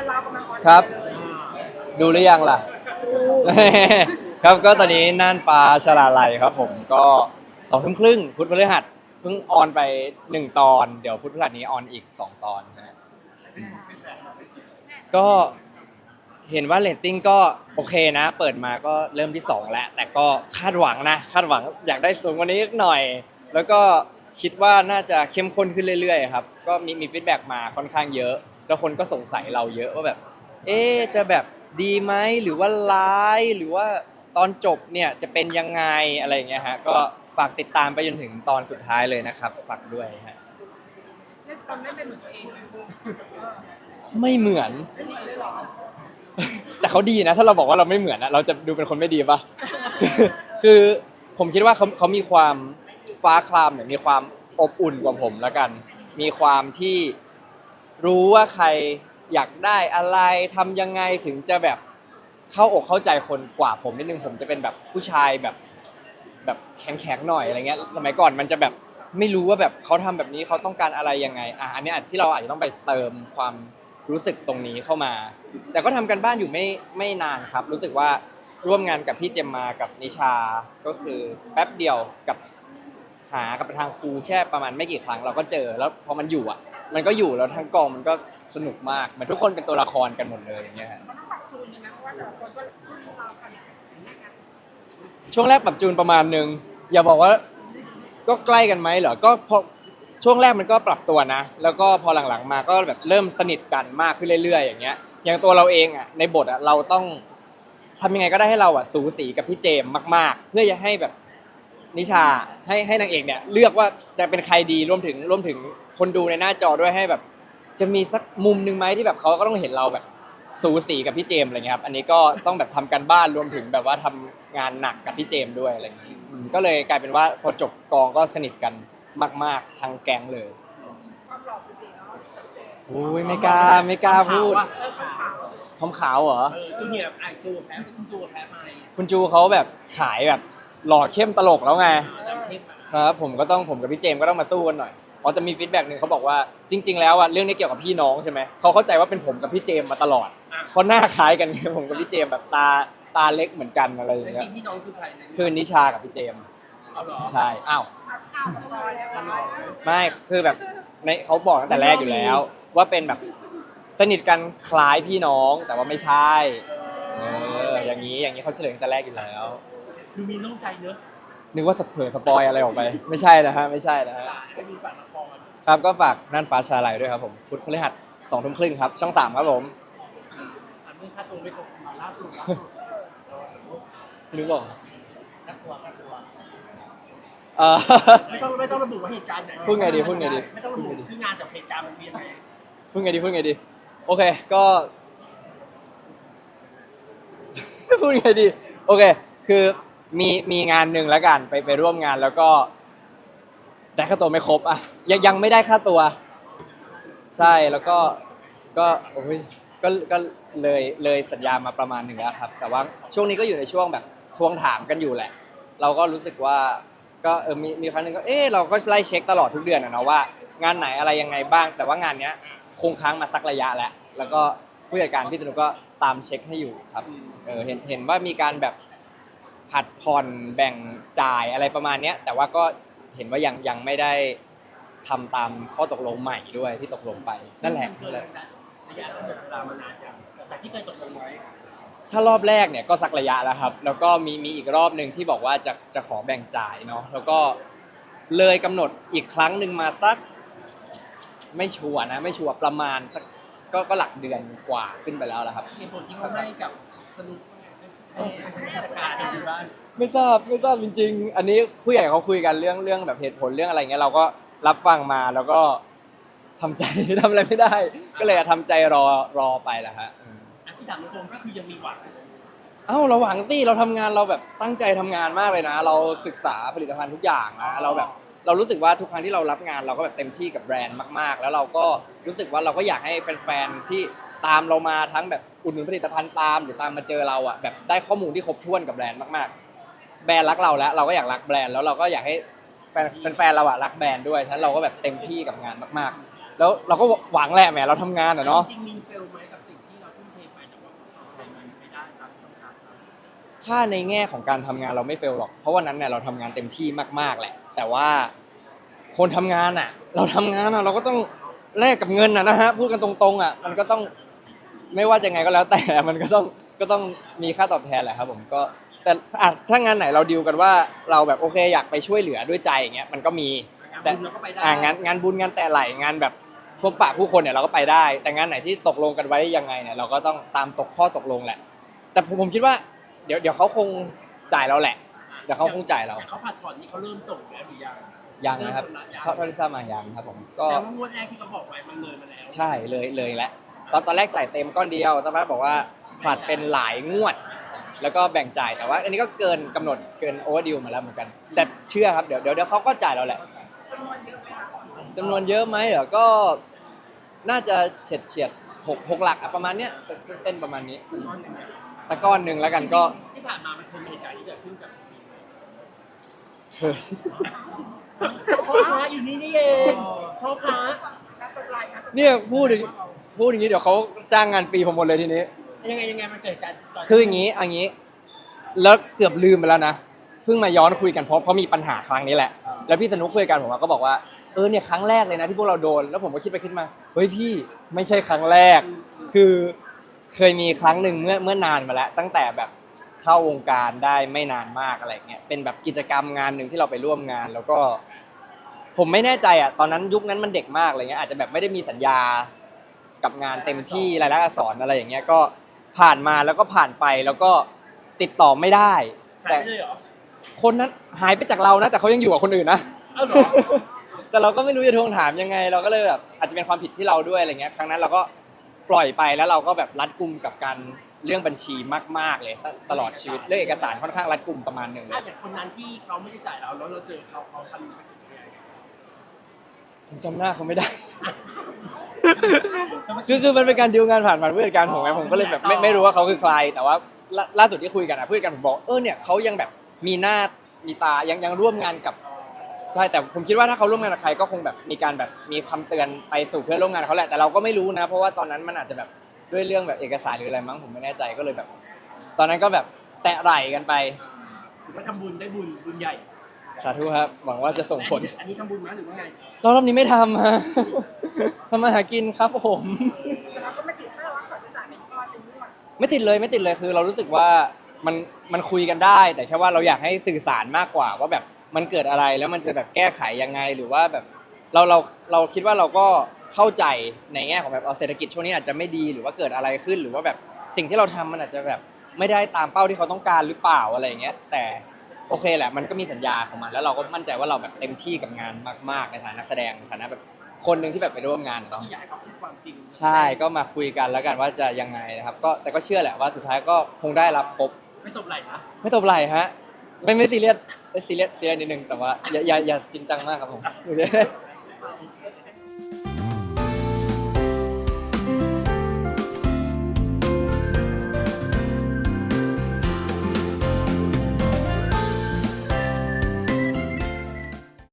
รเรากำลังออนครับเลยดูหรือยังล่ะดูครับก็ตอนนี้น่านฟ้าชลาลัยครับ ผมก็สองทุ่มครึ่งพุธพฤหัสเพิ่งออนไปหนึ่งตอน เดี๋ยวพุธพฤหัสนี้ออนอีกสองตอนนะฮะก็เห็นว่าเรตติ้งก็โอเคนะ เปิดมาก็เริ่มที่2แล้ว แต่ก็คาดหวังนะ คาดหวังอยากได้สูงกว่านี้หน่อย แล้วก็คิดว่าน่าจะเข้มข้นขึ้นเรื่อยๆครับ ก็มีมีฟีดแบ็กมาค่อนข้างเยอะ แล้วคนก็สงสัยเราเยอะว่าแบบ เอ๊ะจะแบบดีไหมหรือว่าร้ายหรือว่าตอนจบเนี่ยจะเป็นยังไงอะไรอย่างเงี้ยฮะก็ฝากติดตามไปจนถึงตอนสุดท้ายเลยนะครับฝากด้วยฮะเล่นตอนได้เป็นเหมือนตัวเองไหมไม่เหมือน ไม่เหมือนเลยเหรอแต่เขาดีนะ ถ้าเราบอกว่าเราไม่เหมือนอะเราจะดูเป็นคนไม่ดีปะคือคือผมคิดว่าเขาเขามีความฟ้าคลามเนี่ยมีความอบอุ่นกว่าผมแล้วกัน มีความที่ รู้ว่าใครอยากได้อะไรทำยังไงถึงจะแบบเข้าอกเข้าใจคนกว่าผมนิดนึงผมจะเป็นแบบผู้ชายแบบแบบแข็งๆหน่อยอะไรเงี้ยสมัยก่อนมันจะแบบไม่รู้ว่าแบบเขาทำแบบนี้เขาต้องการอะไรยังไงอะอันนี้อาจที่เราอาจจะต้องไปเติมความรู้สึกตรงนี้เข้ามา แต่ก็ทำกันบ้านอยู่ไม่ไม่นานครับ รู้สึกว่าร่วมงานกับพี่เจมมากับนิชาก็คือแป๊บเดียวกับหากับทางครูแค่ประมาณไม่กี่ครั้งเราก็เจอแล้วพอมันอยู่อะ มันก็อยู่แล้วทั้งกองมันก็สนุกมากเหมือนทุกคนเป็นตัวละครกันหมดเลยอย่างเงี้ยฮะมันต้องปรับจูนยังไงเพราะว่าแต่ละคนก็รุ่นเรากันช่วงแรกปรับจูนประมาณนึงอย่าบอกว่า ก็ใกล้กันไหมเหรอก็พอช่วงแรกมันก็ปรับตัวนะ แล้วก็พอหลังๆมาก็แบบเริ่มสนิทกันมากขึ้นเรื่อยๆ อย่างเงี้ย อย่างตัวเราเองอะในบทอะเราต้องทำยังไงก็ได้ให้เราอะสูสีกับพี่เจมส์มาก ๆ เพื่อจะให้แบบนิชาให้ให้นางเอกเนี่ยเลือกว่าจะเป็นใครดีรวมถึงรวมถึง คนดูในหน้าจอด้วยให้แบบ จะมีสักมุมหนึ่งไหมที่แบบเขาก็ต้องเห็นเราแบบสูสีกับพี่เจมส์อะไรเงี้ยครับอันนี้ก็ต้องแบบทำกันบ้านรวมถึงแบบว่าทำงานหนักกับพี่เจมส์ด้วยอะไรอย่างงี้อืมก็เลยกลายเป็นว่าพอจบกองก็สนิทกันมาก ๆ ทั้งแก๊งเลยความหล่อสีเนาะโอ้ยไม่กล้าไม่กล้าพูดเออความขาวคำขาวเหรอ เออจูเนียร์ไอจูแพ้คุณจูแพ้ไปคุณจูเขาแบบขายแบบหล่อเข้มตลกแล้วไงดำเข้มครับผมก็ต้องผมกับพี่เจมส์ก็ต้องมาสู้กันหน่อย อ๋อแต่มีฟีดแบ็กหนึ่งเขาบอกว่าจริง ๆ แล้วอะเรื่องนี้เกี่ยวกับพี่น้องใช่ไหมเขาเข้าใจว่าเป็นผมกับพี่เจมส์มาตลอดอะ เพราะหน้าคล้ายกันไงผมกับพี่เจมส์แบบตาตาเล็กเหมือนกันอะไรอย่างแล้วเงี้จยริงพี่น้องคือใครเนี่ยคือนิชากับพี่เจมส์เอาเหรอใช่อ้าวอ้าวสปอยแล้วร้อยไม่คือแบบในเขาบอกตั้งแต่แรกอยู่แล้ว ว่าเป็นแบบสนิทกันคล้ายพี่น้องแต่ว่าไม่ใช่เอออย่างนี้อย่างนี้เขาเฉลยตั้งแต่แรกอยู่แล้ว ดูมีน้องใจเนอะนึกว่าสเผยสปอยอะไรออกไป ไม่ใช่นะฮะไม่ใช่นะฮะให้มีฝากละคร ครับก็ฝากน่านฟ้าชาลัยด้วยครับผมพุธพฤหัสสองทุ่มครึ่งครับ ช่องสามครับผมทำเรื่องค่าตัวไม่ครบมาล่าสุดล่าสุดนึกบอกค่าตัวค่าตัวเออไม่ต้องไม่ต้องระบุว่าเหตุการณ์ไหนพูดไงดีพูดไงดีไม่ต้องระบุชื่องานแต่เหตุการณ์มันคือยังไงพูดไงดีพูดไงดี โอเคก็พูดไงดี โอเค คือมีมีงานหนึ่งแล้วกันไปไปร่วมงานแล้วก็ ได้ค่าตัวไม่ครบอะยังยังไม่ได้ค่าตัว ใช่แล้วก็ก็โอ้ยก็ก็เลยเลยสัญญามาประมาณหนึ่งแล้วครับ แต่ว่าช่วงนี้ก็อยู่ในช่วงแบบทวงถามกันอยู่แหละ เราก็รู้สึกว่าก็เออมีมีครั้งหนึ่งก็เออเราก็ไล่เช็คตลอดทุกเดือนอะเนาะว่า งานไหนอะไรยังไงบ้าง แต่ว่างานเนี้ยคงค้างมาสักระยะแล้วแล้วก็ผู้จัดการพี่สนุกก็ตามเช็คให้อยู่ครับเออเห็นเห็นว่ามีการแบบผัดผ่อนแบ่งจ่ายอะไรประมาณเนี้ยแต่ว่าก็ เห็นว่ายังยังไม่ได้ทำตามข้อตกลงใหม่ด้วยที่ตกลงไปนั่นแหละ เกินระยะระยะระเวลามานานอย่างจากที่เคยตกลงไว้ถ้ารอบแรกเนี่ยก็สักระยะแล้วครับ แล้วก็มีมีอีกรอบหนึ่งที่บอกว่าจะจะขอแบ่งจ่ายเนาะแล้วก็เลยกำหนดอีกครั้งหนึ่งมาสัก ไม่ชัวร์นะ ไม่ชัวร์ประมาณสักก็ก็หลักเดือนกว่าขึ้นไปแล้วละครับ เหตุผลที่เขาให้กับสนุกให้ราชการในบ้าน ไม่ทราบไม่ทราบจริง ๆ อันนี้ผู้ใหญ่เขาคุยกันเรื่องเรื่องแบบเหตุผลเรื่องอะไรเงี้ยเราก็รับฟังมาแล้วก็ทำใจ ทำอะไรไม่ได้ ก็เลยทำใจรอรอไปแหละฮะอืมอันที่ถามตรงๆก็คือยังมีหวังเอ้าเราหวังสิเราทำงานเราแบบตั้งใจทำงานมากเลยนะ เราศึกษาผลิตภัณฑ์ทุกอย่างนะเราแบบเรารู้สึกว่าทุกครั้งที่เรารับงานเราก็แบบเต็มที่กับแบรนด์มากๆ แล้วเราก็รู้สึกว่าเราก็อยากให้แฟนๆที่ตามเรามาทั้งแบบอุดหนุนผลิตภัณฑ์ตามหรือตามมาเจอเราอะแบบได้ข้อมูลที่ครบถ้วนกับแบรนด์มากๆ แบรนด์รักเราแล้ว เราก็อยากรักแบรนด์แล้วเราก็อยากให้แฟนแฟนๆเราอะรักแบรนด์ด้วยฉะนั้นเราก็แบบเต็มที่กับงานมากๆ แล้วเราก็หวังแหละแหมเราทำงานอะเนาะถ้าในแง่ของการทำงานเราไม่เฟลหรอก เพราะวันนั้นเนี่ยเราทำงานเต็มที่มากๆแหละ แต่ว่าคนทำงานอะ เราทำงานอะเราก็ต้องแลกกับเงินอะนะฮะพูดกันตรงๆอะมันก็ต้องไม่ว่าจะไงก็แล้วแต่ มันก็ต้องก็ต้องมีค่าตอบแทนแหละครับ ผมก็ แต่อะถ้างานไหนเราดีลกันว่าเราแบบโอเคอยากไปช่วยเหลือด้วยใจอย่างเงี้ยมันก็มีแต่บุญเราก็ไปได้ อ่างานงานบุญงานแต่ไหลงานแบบพบปะผู้คนเนี่ยเราก็ไปได้ แต่งานไหนที่ตกลงกันไว้ยังไงเนี่ยเราก็ต้องตามตกข้อตกลงแหละ แต่ผมผมคิดว่าเดี๋ยวเดี๋ยวเขาคงจ่ายเราแหละ เดี๋ยวเขาคงจ่ายเราแต่เขาผัดผ่อนนี่เขาเริ่มส่งแล้วหรือยังยังนะครับเมชำยังเขาเท่าที่ทราบมายังครับผมก็ แต่ว่างวดแรกที่เขาบอกไว้มันเลยมาแล้วใช่เลยเลยแล้วตอนตอนแรกจ่ายเต็มก้อนเดียวสักพักบอกว่าผลัดเป็นหลายงวด แล้วก็แบ่งจ่ายแต่ว่า อันนี้ก็เกินกำหนดเกินโอเวอร์ดิวมาแล้วเหมือนกัน แต่เชื่อครับเดี๋ยวเดี๋ยวเดี๋ยวเขาก็จ่ายเราแหละจำนวนเยอะไหมคะจำนวนเยอะไหมเหรอก็น่าจะเฉียดเฉียดหกหกหลักอะประมาณเนี้ยเส้นๆประมาณนี้ก้อนหนึ่งเนี่ยตะก้อนหนึ่งแล้วกันก็ที่ผ่านมามันเคยมีเหตุการณ์ที่เกิดขึ้นกับเคยพ่อพระอยู่นี่นี่เองพ่อพระการตกลายกันเนี่ยพูดอย่างพูดอย่างนี้เดี๋ยวเขาจ้างงานฟรีผมหมดเลยทีนี้ ยังไงยังไงมันเกิดการก่นคืออย่างนี้อย่างนี้แล้วเกือบลืมไปแล้วนะเพิ่งมาย้อนคุยกันเพราะเพราะมีปัญหาครั้งนี้แหละ แล้วพี่สนุกคุยกันผมก็บอกว่าเออเนี่ยครั้งแรกเลยนะที่พวกเราโดนแล้วผมก็คิดไปคิดมาเฮ้ยพี่ไม่ใช่ครั้งแรก คือเคยมีครั้งหนึ่งเมื่อเมื่อนานมาแล้ว ตั้งแต่แบบเข้าวงการได้ไม่นานมากอะไรเงี้ยเป็นแบบกิจกรรมงานหนึ่งที่เราไปร่วมงาน แล้วก็ ผมไม่แน่ใจอะตอนนั้นยุคนั้นมันเด็กมากอะไรเงี้ยอาจจะแบบไม่ได้มีสัญญากับงานเต็มที่รายลักษณ์อักษรอะไรอย่างเงี้ยก็ ผ่านมาแล้วก็ผ่านไปแล้วก็ติดต่อไม่ได้ หายแต่ไปเลยเหรอ คนนั้นหายไปจากเรานะแต่เขายังอยู่กับคนอื่นนะ เอ้าเหรอ แต่เราก็ไม่รู้จะทวงถามยังไง เราก็เลยแบบอาจจะเป็นความผิดที่เราด้วยอะไรเงี้ยครั้งนั้นเราก็ปล่อยไปแล้วเราก็แบบรัดกุมกับการเรื่องบัญชีมาก ๆ เลยตตลอดชีวิตเรื่องเอกสารค่อนข้างรัดกุมประมาณหนึ่งเลถ้าย อย่างคนนั้นที่เขาไม่ได้จ่ายเราแล้วเราเจอเขาเขาทำยังไง ผมจำหน้าเขาไม่ได้ คือคือมันเป็นการดีลงานผ่านผ่านผู้จัดการผมไงผมก็เลยแบบไม่ไม่รู้ว่าเขาคือใคร แต่ว่าล่าล่าสุดที่คุยกันอะผู้จัดการผมบอกเออเนี่ยเขายังแบบมีหน้ามีตายังยังร่วมงานกับใช่แต่ผมคิดว่าถ้าเขาร่วมงานกับใครก็คงแบบมีการแบบมีคำเตือนไปสู่เพื่อนร่วมงานเขาแหละแต่เราก็ไม่รู้นะ เพราะว่าตอนนั้นมันอาจจะแบบด้วยเรื่องแบบเอกสารหรืออะไรมั้งผมไม่แน่ใจก็เลยแบบ ตอนนั้นก็แบบแตะไหล่กันไป ถือว่าทำบุญได้บุญบุญใหญ่ สาธุครับ หวังว่าจะส่งผล อันนี้ทำบุญไหมหรือว่าไงเรารอบนี้ไม่ทำฮะทำมาหากินครับผม แต่เราก็ไม่ติดถ้าเราว่าเขาจะจ่ายเป็นก้อนเป็นงวดไม่ติดเลยไม่ติดเลยคือเรารู้สึกว่ามันมันคุยกันได้ แต่แค่ว่าเราอยากให้สื่อสารมากกว่า ว่าแบบมันเกิดอะไรแล้วมันจะแบบแก้ไขยังไงหรือว่าแบบเราเราเราคิดว่าเราก็เข้าใจในแง่ของแบบเอาเศรษฐกิจช่วงนี้อาจจะไม่ดีหรือว่าเกิดอะไรขึ้น หรือว่าแบบสิ่งที่เราทำมันอาจจะแบบไม่ได้ตามเป้าที่เขาต้องการหรือเปล่าอะไรอย่างเงี้ยแต่ โอเคแหละมันก็มีสัญญาของมัน แล้วเราก็มั่นใจว่าเราแบบเต็มที่กับงานมาก ๆ ในฐานะนักแสดงฐานะแบบคนหนึ่งที่แบบไปร่วมงานกับเขาที่อยากให้เขาพูดความจริงใช่ก็มาคุยกันแล้วกันว่าจะยังไงนะครับก็แต่ก็เชื่อแหละว่าสุดท้ายก็คงได้รับครบ ไม่ตบไหล่นะไม่ตบไหลฮะไม่ไม่ซีเรียสไม่ซีเรียสซีเรียสนิดนึงแต่ว่าอย่าอย่าอย่าจริงจังมากครับผมแต่